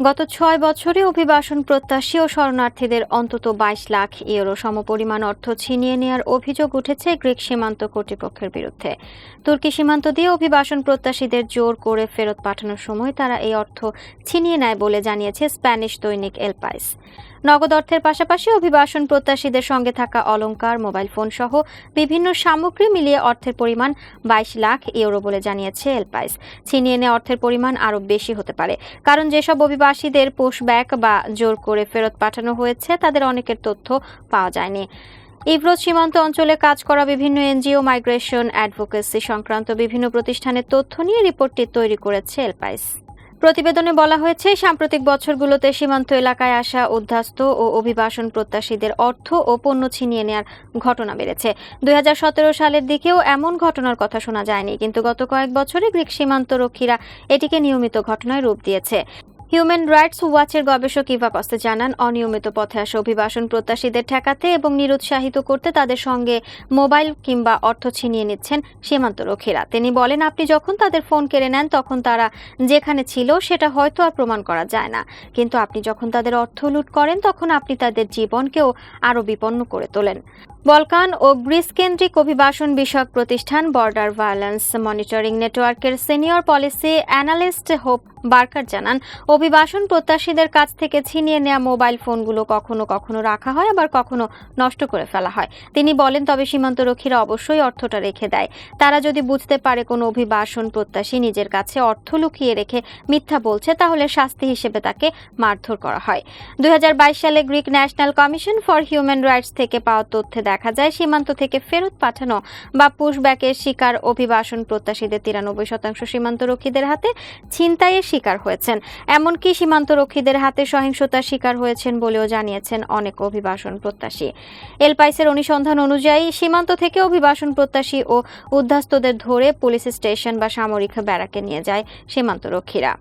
গত ছয় বছরে অভিবাসন প্রত্যাশী ও শরণার্থীদের অন্তত বাইশ লাখ ইউরো সমপরিমাণ অর্থ ছিনিয়ে নেওয়ার অভিযোগ উঠেছে গ্রিক সীমান্ত কর্তৃপক্ষের বিরুদ্ধে। তুর্কি সীমান্ত দিয়ে অভিবাসন প্রত্যাশীদের জোর করে ফেরত পাঠানোর সময় তারা এই অর্থ ছিনিয়ে নেয় বলে জানিয়েছে স্প্যানিশ দৈনিক এলপাইস নগদ অর্থের পাশাপাশি অভিবাসন প্রত্যাশীদের সঙ্গে থাকা অলংকার, মোবাইল ফোন সহ বিভিন্ন সামগ্রী মিলিয়ে অর্থের পরিমাণ বাইশ লাখ ইউরো বলে জানিয়েছে এলপাইস ছিনিয়ে নেওয়া অর্থের পরিমাণ আরও বেশি হতে পারে। কারণ যেসব অভিবাসীদের পুশব্যাক বা জোর করে ফেরত পাঠানো হয়েছে, তাদের অনেকের তথ্য পাওয়া যায়নি। ইভরোজ সীমান্ত অঞ্চলে কাজ করা বিভিন্ন এনজিও মাইগ্রেশন অ্যাডভোকেসি সংক্রান্ত বিভিন্ন প্রতিষ্ঠানের তথ্য নিয়ে রিপোর্টটি তৈরি করেছে এলপাইস। প্রতিবেদনে বলা হয়েছে, সাম্প্রতিক বছরগুলোতে সীমান্ত এলাকায় আসা উদ্ধাস্ত ও অভিবাসন প্রত্যাশীদের অর্থ ও পণ্য ছিনিয়ে নেওয়ার ঘটনা বেড়েছে। দুই হাজার সতেরো সালের দিকেও এমন ঘটনার কথা শোনা যায়নি, কিন্তু গত কয়েক বছরে গ্রিক সীমান্ত রক্ষীরা এটিকে নিয়মিত ঘটনায় রূপ দিয়েছে। হিউম্যান রাইটস ওয়াচের গবেষক ইভা কস্তে জানান, অনিয়মিত পথে আসা অভিবাসন প্রত্যাশীদের ঠেকাতে এবং নিরুৎসাহিত করতে তাদের সঙ্গে মোবাইল কিংবা অর্থ ছিনিয়ে নিচ্ছেন সীমান্ত রক্ষীরা। তিনি বলেন, আপনি যখন তাদের ফোন কেড়ে নেন, তখন তারা যেখানে ছিল সেটা হয়তো আর প্রমাণ করা যায় না। কিন্তু আপনি যখন তাদের অর্থ লুট করেন, তখন আপনি তাদের জীবনকেও আরও বিপন্ন করে তোলেন। বলকান ও গ্রিস কেন্দ্রিক অভিবাসন বিষয়ক প্রতিষ্ঠান বর্ডার ভায়োলেন্স মনিটরিং নেটওয়ার্কের senior policy analyst Hope Barker জানান, অভিবাসন প্রত্যাশীদের কাছ থেকে ছিনিয়ে নেওয়া মোবাইল ফোনগুলো কখনো কখনো রাখা হয়, আবার কখনো নষ্ট করে ফেলা হয়। তিনি বলেন, তবে সীমান্তরক্ষীরা অবশ্যই অর্থটা রেখে দেয়। তারা যদি বুঝতে পারে কোনো অভিবাসন প্রত্যাশী নিজের কাছে অর্থ লুকিয়ে রেখে মিথ্যা বলছে, তাহলে শাস্তি হিসেবে তাকে মারধর করা হয়। দুই হাজার বাইশ সালে Greek National Commission for Human Rights থেকে পাওয়া তথ্যে দেখা যায়, সীমান্ত থেকে ফেরত পাঠানো বা পুশব্যাকের শিকার অভিবাসন প্রত্যাশীদের তিরানব্বই শতাংশ সীমান্তরক্ষীদের হাতে, ছিনতাইয়ের শিকার হয়েছেন। এমনকি সীমান্তরক্ষীদের হাতে সহিংসতার শিকার হয়েছেন বলেও জানিয়েছেন অনেক অভিবাসন প্রত্যাশী। এলপাইসের অনুসন্ধান অনুযায়ী সীমান্ত থেকে অভিবাসন প্রত্যাশী ও উদ্ধাস্তদের ধরে পুলিশ স্টেশন বা সামরিক ব্যারাকে নিয়ে যায় সীমান্তরক্ষীরা।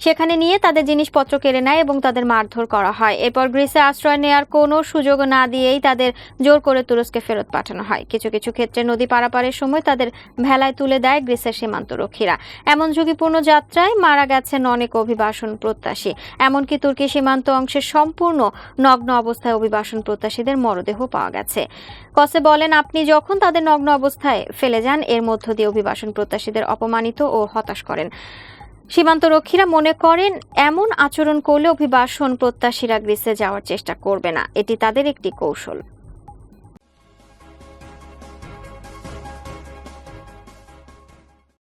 সেখানে নিয়ে তাদের জিনিসপত্র কেড়ে নেয় এবং তাদের মারধর করা হয়। এরপর গ্রিসে আশ্রয় নেওয়ার কোনো সুযোগ না দিয়েই তাদের জোর করে তুরস্কে ফেরত পাঠানো হয়। কিছু কিছু ক্ষেত্রে নদী পারাপারের সময় তাদের ভেলায় তুলে দেয় গ্রিসের সীমান্ত রক্ষীরা এমন ঝুঁকিপূর্ণ যাত্রায় মারা গেছেন অনেক অভিবাসন প্রত্যাশী। এমনকি তুর্কি সীমান্ত অংশের সম্পূর্ণ নগ্ন অবস্থায় অভিবাসন প্রত্যাশীদের মরদেহ পাওয়া গেছে। কসে বলেন, আপনি যখন তাদের নগ্ন অবস্থায় ফেলে যান, এর মধ্য দিয়ে অভিবাসন প্রত্যাশীদের অপমানিত ও হতাশ করেন। সীমান্তরক্ষীরা মনে করেন এমন আচরণ করলে অভিবাসন প্রত্যাশীরা গ্রিসে যাওয়ার চেষ্টা করবে না। এটি তাদের একটি কৌশল।